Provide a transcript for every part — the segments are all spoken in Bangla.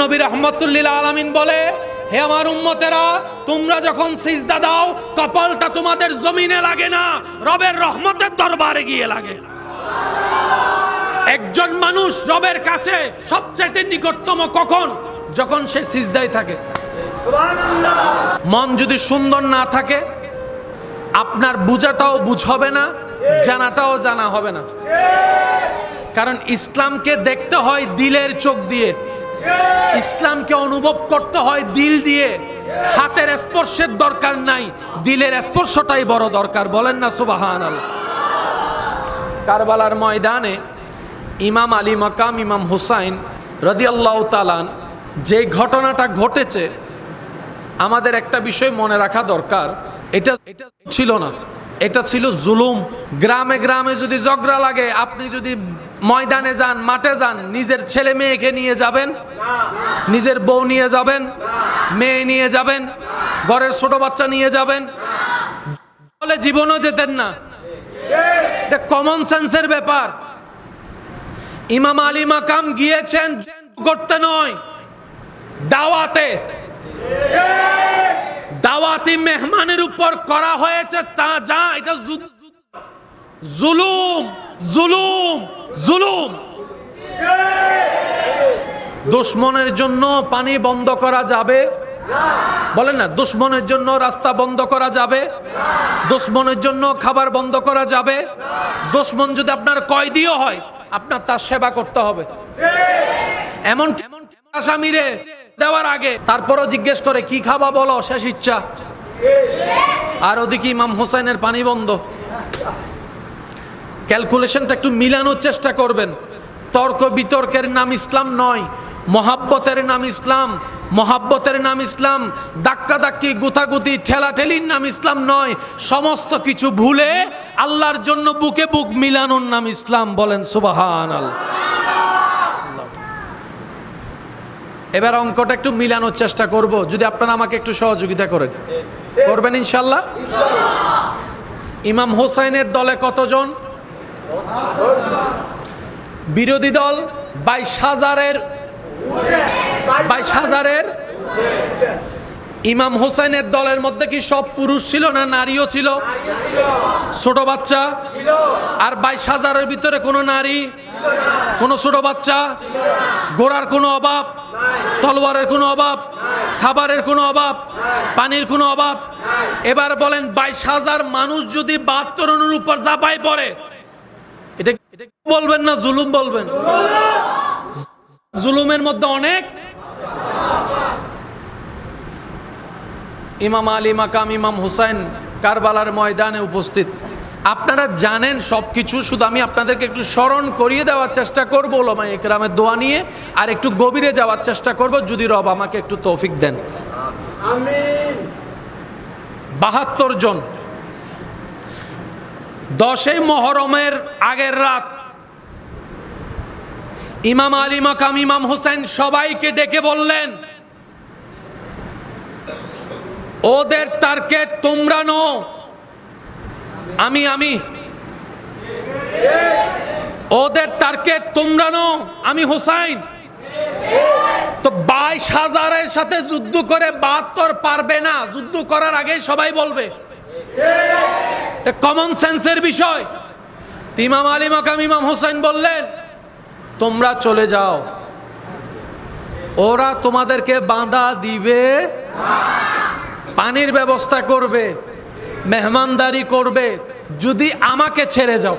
নবী রহমতুল্লিল আলমিন বলে, হে আমার উম্মতেরা, তোমরা যখন সিজদা দাও, কপালটা তোমাদের জমিনে লাগে না, রবের রহমতের দরবারে গিয়ে লাগে। একজন মানুষ রবের কাছে সবচাইতে নিকটতম কখন? যখন সে সিজদায় থাকে। মন যদি সুন্দর না থাকে, আপনার বুঝাটাও বুঝ হবে না, জানাটাও জানা হবে না। কারণ ইসলামকে দেখতে হয় দিলের চোখ দিয়ে। ইসলামকে অনুভব করতে হয় দিল দিয়ে। হাতের স্পর্শের দরকার নাই, দিলের স্পর্শটাই বড় দরকার, বলেন না সুবাহান কারবালার ময়দানে ইমাম আলী মাকাম, ইমাম হুসাইন রদিয়াল্লাহ তালান যে ঘটনাটা ঘটেছে, আমাদের একটা বিষয় মনে রাখা দরকার, এটা এটা ছিল না। এটা ছিল জুলুম। গ্রামে গ্রামে যদি ঝগড়া লাগে, আপনি যদি ময়দানে যান, মাঠে যান, নিজের ছেলে মেয়েকে নিয়ে যাবেন, নিজের বউ নিয়ে যাবেন, মেয়ে নিয়ে যাবেন, ঘরের ছোট বাচ্চা নিয়ে যাবেন। বলে জীবনও যেতেন না। কমন সেন্সের ব্যাপার। ইমাম আলী মাকাম গিয়েছেন, করতে নয়, দাওয়াতে। দাওয়াতি মেহমানের উপর করা হয়েছে, তা যা, এটা জুলুম জুলুম জুলুম। দুশ্মনের জন্য পানি বন্ধ করা যাবে? বলেন না, দুশ্মনের জন্য রাস্তা বন্ধ করা যাবে? দুশ্মনের জন্য খাবার বন্ধ করা যাবে? দুশ্মন যদি আপনার কয়দিও হয়, আপনার তার সেবা করতে হবে। এমন এমন আসামিরে দেওয়ার আগে তারপরও জিজ্ঞেস করে, কি খাবা বলো? শেষ ইচ্ছা। আর ওদিকে ইমাম হোসেনের পানি বন্ধ। ক্যালকুলেশনটা একটু মিলানোর চেষ্টা করবেন। তর্ক বিতর্কের নাম ইসলাম নয়, মহাব্বতের নাম ইসলাম, মহাব্বতের নাম ইসলাম দাক্কা দাক্কি গুতাগুতি ঠেলাঠেলির নাম ইসলাম নয়, সমস্ত কিছু ভুলে আল্লাহর জন্য বুকে বুক মিলানোর নাম ইসলাম বলেন সুবাহান আল্লাহ এবার অঙ্কটা একটু মিলানোর চেষ্টা করব। যদি আপনারা আমাকে একটু সহযোগিতা করেন। করবেন ইনশাল্লাহ? ইমাম হোসাইনের দলে কতজন? বিরোধী দল বাইশ হাজারের বাইশ হাজারের। ইমাম হোসেনের দলের মধ্যে কি সব পুরুষ ছিল না নারীও ছিল? ছোট বাচ্চা? আর বাইশ হাজারের ভিতরে কোনো নারী? কোনো ছোট বাচ্চা? ঘোড়ার কোনো অভাব? তলোয়ারের কোনো অভাব, খাবারের কোনো অভাব, পানির কোনো অভাব। এবার বলেন বাইশ হাজার মানুষ যদি বাহাত্তর রানের উপর চাপাই পড়ে বলবেন না জুলুম বলবেন? জুলুমের মধ্যে অনেক। ইমাম আলী মাকাম, ইমাম হুসাইন কারবালার ময়দানে উপস্থিত। আপনারা জানেন সব কিছু শুধু আমি আপনাদেরকে একটু স্মরণ করিয়ে দেওয়ার চেষ্টা করব ওলামা একরামের দোয়া নিয়ে আর একটু গভীরে যাওয়ার চেষ্টা করব যদি রব আমাকে একটু তৌফিক দেন। বাহাত্তর জন। দশই মহরমের আগের রাত ইমাম আলী মাকাম ইমাম হোসেন সবাইকে ডেকে বললেন ওদের টার্গেট তোমরা নো আমি আমি। ওদের টার্গেট তোমরা নো আমি হোসাইন। তো বাইশ হাজারের সাথে যুদ্ধ করে বাহাত্তর পারবে না, যুদ্ধ করার আগে সবাই বলবে। কমন সেন্সের বিষয়। ইমাম আলী মাকাম, ইমাম হোসেন বললেন, তোমরা চলে যাও। ওরা তোমাদেরকে বাঁধা দিবে, পানির ব্যবস্থা করবে, মেহমানদারি করবে যদি আমাকে ছেড়ে যাও,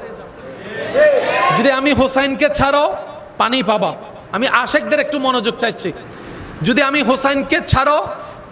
যদি আমি হোসাইনকে ছাড়ো পানি পাবা। আমি আশেকদের একটু মনোযোগ চাইছি। যদি আমি হোসাইনকে ছাড়ো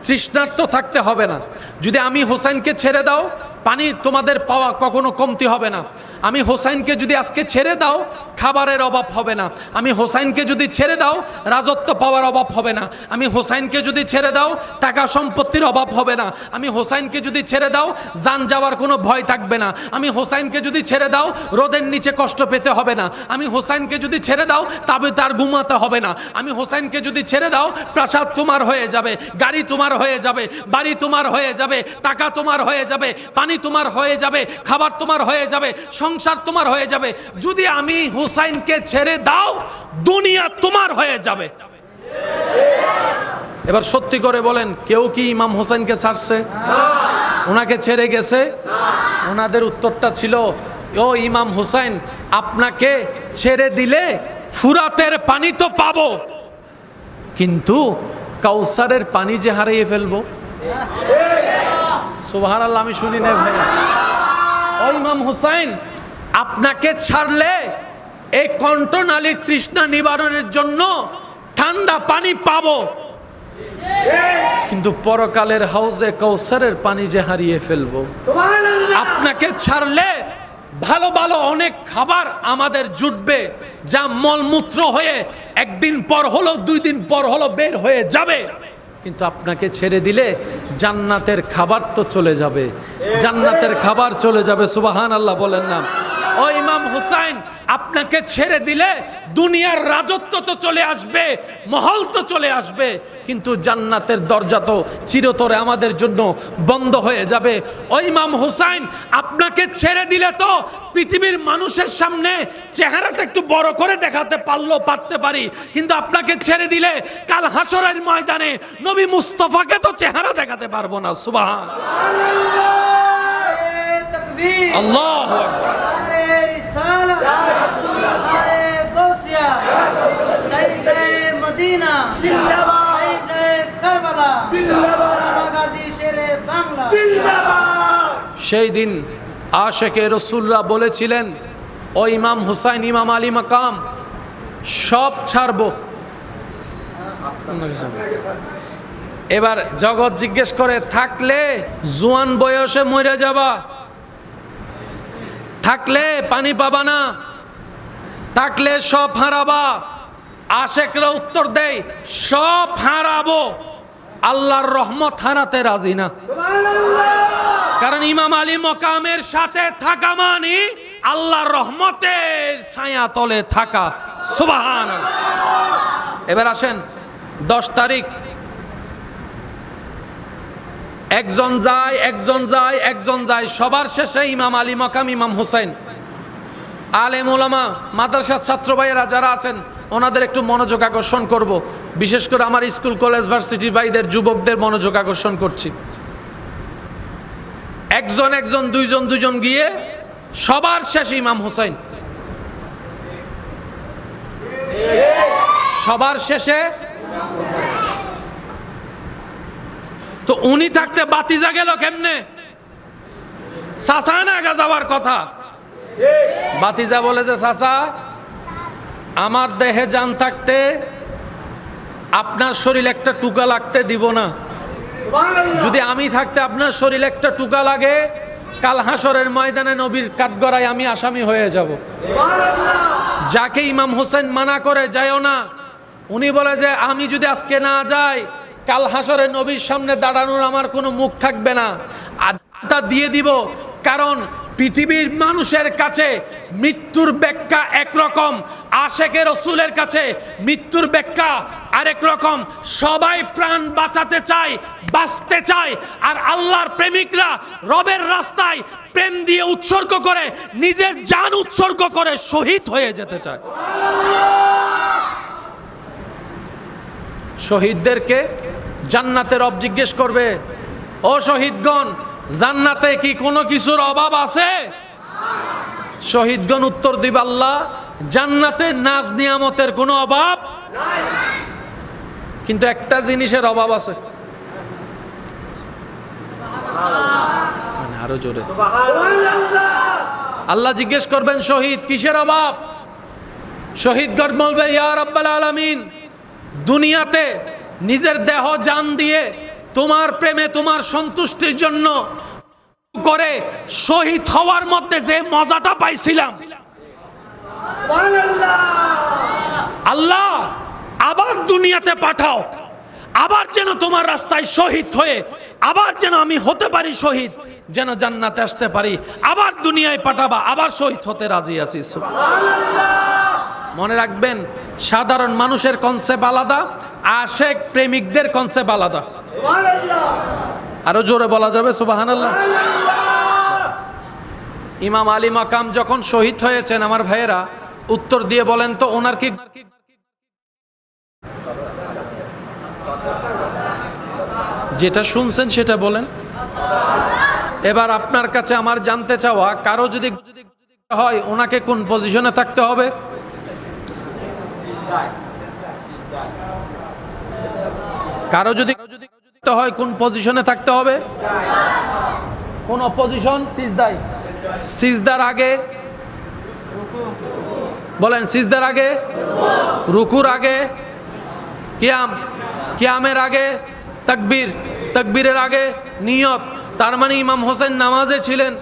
তৃষ্ণার্ত থাকতে হবে না, যদি আমি হোসাইনকে ছেড়ে দাও, পানি তোমাদের পাওয়া কখনো কমতি হবে না। আমি হোসাইনকে যদি আজকে ছেড়ে দাও খাবারের অভাব হবে না। আমি হোসাইনকে যদি ছেড়ে দাও, রাজত্ব পাওয়ার অভাব হবে না। আমি হোসাইনকে যদি ছেড়ে দাও, টাকা সম্পত্তির অভাব হবে না। আমি হোসাইনকে যদি ছেড়ে দাও, যান যাওয়ার কোনো ভয় থাকবে না। আমি হোসাইনকে যদি ছেড়ে দাও, রোদের নিচে কষ্ট পেতে হবে না। আমি হোসাইনকে যদি ছেড়ে দাও, তবে তার ঘুমাতে হবে না। আমি হোসাইনকে যদি ছেড়ে দাও, প্রাসাদ তোমার হয়ে যাবে, গাড়ি তোমার হয়ে যাবে, বাড়ি তোমার হয়ে যাবে, টাকা তোমার হয়ে যাবে, পানি তোমার হয়ে যাবে, খাবার তোমার হয়ে যাবে, সংসার তোমার হয়ে যাবে। যদি আমি হুসাইনকে ছেড়ে দাও, দুনিয়া তোমার হয়ে যাবে। এবার সত্যি করে বলেন, কেউ কি ইমাম হোসেনকে ছাড়ছে? ওনাকে ছেড়ে গেছে? ওনাদের উত্তরটা ছিল, ও ইমাম হোসেন আপনাকে ছেড়ে দিলে ফুরাতের পানি তো পাবো। কিন্তু কাউসারের পানি যে হারিয়ে ফেলব? সুবাহান আল্লাহ আমি শুনি না ভাই। ও ইমাম হুসাইন, আপনাকে ছাড়লে এই কণ্ঠনালীর তৃষ্ণা নিবারণের জন্য ঠান্ডা পানি পাব। কিন্তু পরকালের হাউজে কৌসারের পানি যে হারিয়ে ফেলব। আপনাকে ছাড়লে ভালো ভালো অনেক খাবার আমাদের জুটবে যা মলমূত্র হয়ে একদিন পর হলো দুই দিন পর হলো বের হয়ে যাবে। কিন্তু আপনাকে ছেড়ে দিলে জান্নাতের খাবার তো চলে যাবে। জান্নাতের খাবার চলে যাবে সুবাহান আল্লাহ বলেন না। ও ইমাম হুসাইন আপনাকে ছেড়ে দিলে দুনিয়ার রাজত্ব তো চলে আসবে মহল তো চলে আসবে কিন্তু জান্নাতের দরজা তো চিরতরে আমাদের জন্য বন্ধ হয়ে যাবে। ও ইমাম হুসাইন আপনাকে ছেড়ে দিলে তো পৃথিবীর মানুষের সামনে চেহারাটা একটু বড় করে দেখাতে পারল পারতে পারি কিন্তু আপনাকে ছেড়ে দিলে কাল হাসরের ময়দানে নবী মুস্তফাকে তো চেহারা দেখাতে পারব না সুবাহ আল্লাহ সেই দিন আশেকে রসুল্লাহ বলেছিলেন, ও ইমাম হুসাইন, ইমাম আলী মাকাম, সব ছাড়ব। এবার জগৎ জিজ্ঞেস করে, থাকলে জোয়ান বয়সে মরে যাবা? থাকলে পানি পাবা না, থাকলে সব হারাবা। আশেকরা উত্তর দেয়, সব হারাবো। আল্লাহর রহমত হারাতে রাজি না। কারণ ইমাম আলী মকামের সাথে থাকা মানে আল্লাহর রহমতের ছায়া তলে থাকা। সুবাহান এবার আসেন, দশ তারিখ একজন যায় একজন যায় একজন যায়। সবার শেষে ইমাম আলী মকাম, ইমাম হুসাইন। আলেম ওলামা মাদ্রাসার ছাত্র ভাইয়েরা যারা আছেন, ওনাদের একটু মনোযোগ আকর্ষণ করব। বিশেষ করে আমার স্কুল, কলেজ ভার্সিটি ভাইদের, যুবকদের মনোযোগ আকর্ষণ করছি। একজন একজন, দুইজন দুইজন গিয়ে সবার শেষে ইমাম হুসাইন। সবার শেষে তো উনি থাকতে বাতিজা গেল কেমনে? সাসা না আগে যাওয়ার কথা? বাতিজা বলে যে, সাসা, আমার দেহে যান থাকতে আপনার শরীর একটা টুকা লাগতে দিব না। যদি আমি থাকতে আপনার শরীর একটা টুকা লাগে, কাল হাসরের ময়দানে নবীর কাঠগড়ায় আমি আসামি হয়ে যাব। যাকে ইমাম হোসেন মানা করে যায়ও না, উনি বলে যে, আমি যদি আজকে না যাই কাল হাসরে নবীর সামনে দাঁড়ানোর আমার কোনো মুখ থাকবে না। আদা দিয়ে দিব, কারণ পৃথিবীর মানুষের কাছে মৃত্যুর ব্যাখ্যা একরকম আশেকের রসুলের কাছে মৃত্যুর ব্যাখ্যা আরেক রকম। সবাই প্রাণ বাঁচাতে চায়, বাঁচতে চায়, আর আল্লাহর প্রেমিকরা রবের রাস্তায় প্রেম দিয়ে উৎসর্গ করে, নিজের জান উৎসর্গ করে শহীদ হয়ে যেতে চায়। শহীদদেরকে জান্নাতে রব জিজ্ঞেস করবে, ও শহীদগণ, জান্নাতে কি কোনো কিছুর অভাব আছে? শহীদগণ উত্তর দিবে, আল্লাহ, জান্নাতে নাজ নিয়ামতের কোনো অভাব কিন্তু একটা জিনিসের অভাব আছে। মানে আরও জোরে। আল্লাহ জিজ্ঞেস করবেন, শহীদ, কিসের অভাব? শহীদগণ বলবে, ইয়া রাব্বাল আলামিন, দুনিয়াতে নিজের দেহ জান দিয়ে তোমার প্রেমে তোমার সন্তুষ্টির জন্য করে শহীদ হওয়ার মধ্যে যে মজাটা পাইছিলাম। আল্লাহ, আবার দুনিয়াতে পাঠাও। আবার যেন তোমার রাস্তায় শহীদ হয়ে, আবার যেন আমি হতে পারি শহীদ, যেন জান্নাতে আসতে পারি। আবার দুনিয়ায় পাঠাবা, আবার শহীদ হতে রাজি আছি মনে রাখবেন, সাধারণ মানুষের কনসেপ্ট আলাদা আশেক প্রেমিকদের কনসেপ্ট আলাদা। আরও জোরে বলা যাবে সুবাহান ইমাম আলী মাকাম যখন শহীদ হয়েছেন, আমার ভাইয়েরা, উত্তর দিয়ে বলেন তো, ওনার কি যেটা শুনছেন সেটা বলেন। এবার আপনার কাছে আমার জানতে চাওয়া, কারও যদি হয়, ওনাকে কোন পজিশনে থাকতে হবে? কারও যদি হয়, কোন পজিশনে থাকতে হবে? কোন অপোজিশন সিজদাই সিজদার আগে? বলেন, সিজদার আগে? রুকুর আগে? কিয়াম। কিয়ামের আগে? তাকবীর। তাকবীরের আগে? নিয়ত। তার মানে ইমাম হোসেন নামাজে ছিলেন।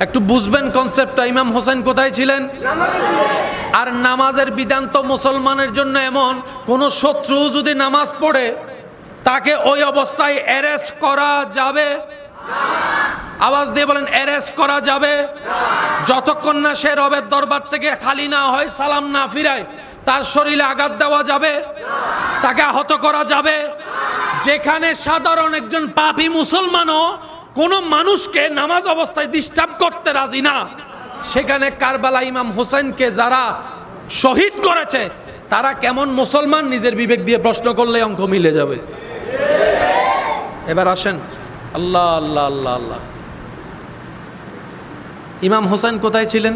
একটু বুঝবেন কনসেপ্টটা ইমাম হোসেন কোথায় ছিলেন? আর নামাজের বিধান তো মুসলমানের জন্য এমন, কোন শত্রু যদি নামাজ পড়ে, তাকে ওই অবস্থায় অ্যারেস্ট করা যাবে? আওয়াজ দিয়ে বলেন অ্যারেস্ট করা যাবে? যতক্ষণ না সে রবের দরবার থেকে খালি না হয়, সালাম না ফিরায়, তার শরীরে আঘাত দেওয়া যাবে? তাকে আহত করা যাবে? যেখানে সাধারণ একজন পাপি মুসলমানও কোনো মানুষকে নামাজ অবস্থায় ডিস্টার্ব করতে রাজি না। সেখানে কারবালা ইমাম হোসেনকে যারা শহীদ করেছে, তারা কেমন মুসলমান? নিজের বিবেক দিয়ে প্রশ্ন করলে অঙ্ক মিলে যাবে। এবার আসেন। আল্লাহ আল্লাহ আল্লাহ আল্লাহ। ইমাম হোসেন কোথায় ছিলেন?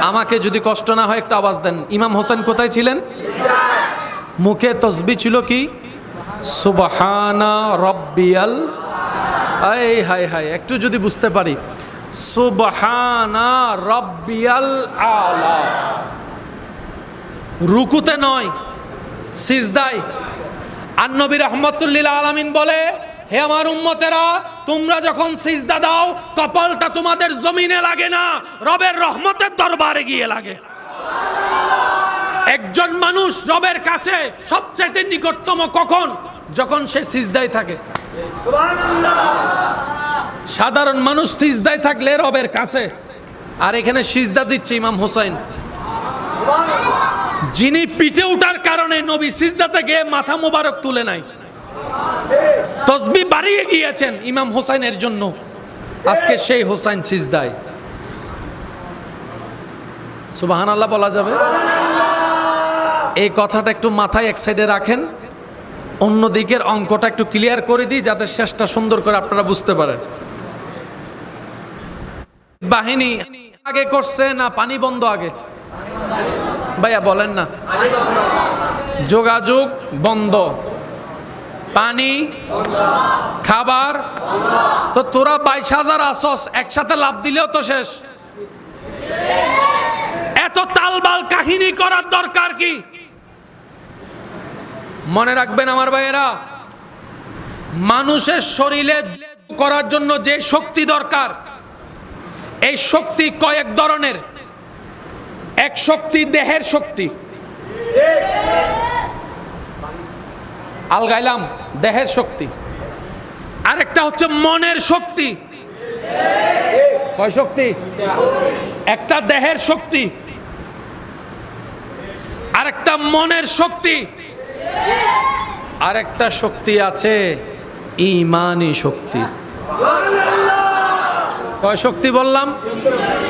আমাকে যদি কষ্ট না হয় একটা আওয়াজ দেন। ইমাম হোসেন কোথায় ছিলেন? মুখে তসবি ছিল কি? সুবহানা রব্বিয়াল আই, হাই হাই, একটু যদি বুঝতে পারি। সুবহানা রব্বিয়াল আলা। রুকুতে নয় সিজদাই আর নবী রহমতুল্লিল আলমিন বলে, হে আমার উম্মতেরা, তোমরা যখন সিজদা দাও, কপালটা তোমাদের জমিনে লাগে না, রবের রহমতের দরবারে গিয়ে লাগে। একজন মানুষ রবের কাছে সবচাইতে নিকটতম কখন? যখন সে সিজদায় থাকে। সাধারণ মানুষ সিজদায় থাকলে রবের কাছে। আর এখানে সিজদা দিচ্ছে ইমাম হোসাইন। যিনি পিঠে উঠার কারণে নবী সিজদা থেকে মাথা মোবারক তুলে নাই। তসবি বাড়িয়ে গিয়েছেন ইমাম হোসাইনের জন্য। আজকে সেই হোসাইন সিজদায়। সুবাহান আল্লাহ বলা যাবে। এই কথাটা একটু মাথায় এক সাইডে রাখেন। অন্য দিকের অঙ্কটা একটু ক্লিয়ার করে দিই যাতে শেষটা সুন্দর করে আপনারা বুঝতে পারেন। বাহিনী আগে করছে না পানি বন্ধ আগে? ভাইয়া বলেন না। যোগাযোগ বন্ধ। পানি খাবার তো তোরা বাইশ হাজার আসস, একসাথে লাভ দিলেও তো শেষ। এত তালবাল কাহিনী করার দরকার কি? মনে রাখবেন আমার ভাইয়েরা, মানুষের শরীরে করার জন্য যে শক্তি দরকার, এই শক্তি কয়েক ধরনের। এক শক্তি দেহের শক্তি। আলগাইলাম, দেহের শক্তি। আরেকটা হচ্ছে মনের শক্তি। কয় শক্তি? একটা দেহের শক্তি। আরেকটা মনের শক্তি। আরেকটা শক্তি আছে, ইমানি শক্তি। কয় শক্তি বললাম?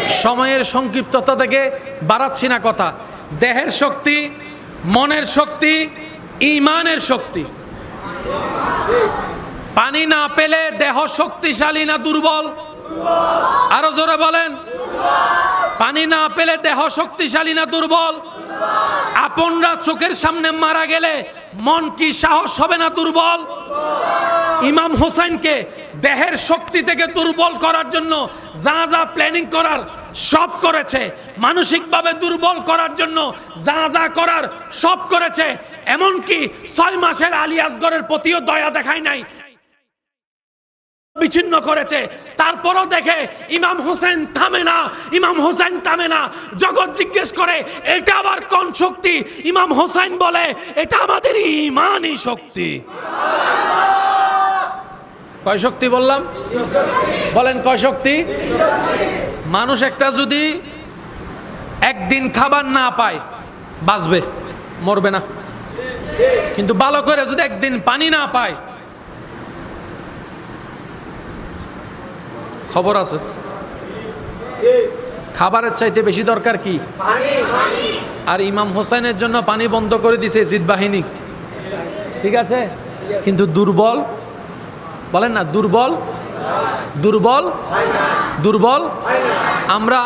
সময়ের সংক্ষিপ্ততা থেকে বাড়াচ্ছি না কথা। দেহের শক্তি, মনের শক্তি, ইমানের শক্তি। পানি না পেলে দেহ শক্তিশালী না দুর্বল? আরও জোরে বলেন। পানি না পেলে দেহ শক্তিশালী না দুর্বল? আপনরা চোখের সামনে মারা গেলে মন কি সাহস হবে না দুর্বল? ইমাম হোসেনকে দেহের শক্তি থেকে দুর্বল করার জন্য যা যা প্ল্যানিং করার সব করেছে, মানসিকভাবে দুর্বল করার জন্য যা যা করার সব করেছে। এমনকি ছয় মাসের আলী আসগরের প্রতিও দয়া দেখায় নাই বিচ্ছিন্ন করেছে। তারপরও দেখে ইমাম হোসেন থামে না, ইমাম হোসেন থামে না। জগৎ জিজ্ঞেস করে, এটা আবার কোন শক্তি? ইমাম হোসেন বলে, এটা আমাদের ইমানই শক্তি। কয় শক্তি বললাম? বলেন কয় শক্তি? মানুষ একটা যদি একদিন খাবার না পায়, বাঁচবে, মরবে না। কিন্তু ভালো করে যদি একদিন পানি না পায় খবর আছে। খাবারের চাইতে বেশি দরকার কি? আর ইমাম হোসেনের জন্য পানি বন্ধ করে দিছে জিদ বাহিনী। ঠিক আছে? কিন্তু দুর্বল বলেন না দুর্বল? দুর্বল? দুর্বল? আমরা